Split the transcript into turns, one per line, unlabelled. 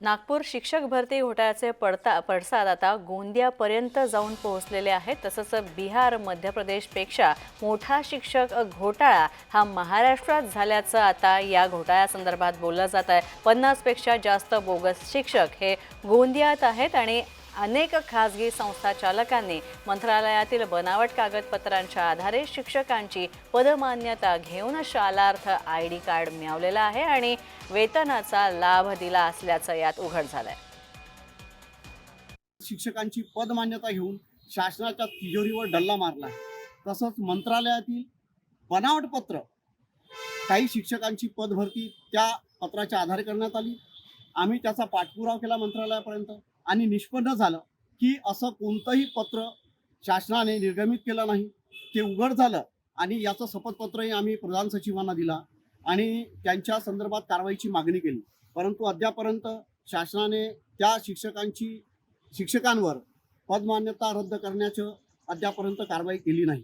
नागपूर शिक्षक भरती घोटाळ्याचे पडता पडसाद आता गोंदियापर्यंत जाऊन पोहोचलेले आहेत. तसंच बिहार मध्य प्रदेशपेक्षा मोठा शिक्षक घोटाळा हा महाराष्ट्रात झाल्याचं आता या घोटाळ्यासंदर्भात बोललं जात आहे पन्नासपेक्षा जास्त बोगस शिक्षक हे गोंदियात आहेत आणि अनेक खासगी संस्था चालकांनी मंत्रालयातील बनावट कागदपत्रांच्या आधारे शिक्षकांची पदमान्यता घेऊन शालार्थ आय डी कार्ड मिळवलेलं आहे आणि वेतनाचा लाभ दिला असल्याचं यात उघड झालंय.
शिक्षकांची पदमान्यता घेऊन शासनाच्या तिजोरीवर डल्ला मारला आहे. तसंच मंत्रालयातील बनावट पत्र काही शिक्षकांची पदभरती त्या पत्राच्या आधारे करण्यात आली. आम्ही त्याचा पाठपुरावा केला मंत्रालयापर्यंत आणि निष्पन्न झालं की असं कोणतंही पत्र शासनाने निर्गमित केलं नाही ते उघड झालं आणि याचं शपथपत्रही आम्ही प्रधान सचिवांना दिला आणि त्यांच्या संदर्भात कारवाईची मागणी केली. परंतु अद्यापर्यंत शासनाने त्या शिक्षकांची शिक्षकांवर पदमान्यता रद्द करण्याचं अद्यापर्यंत कारवाई केली नाही.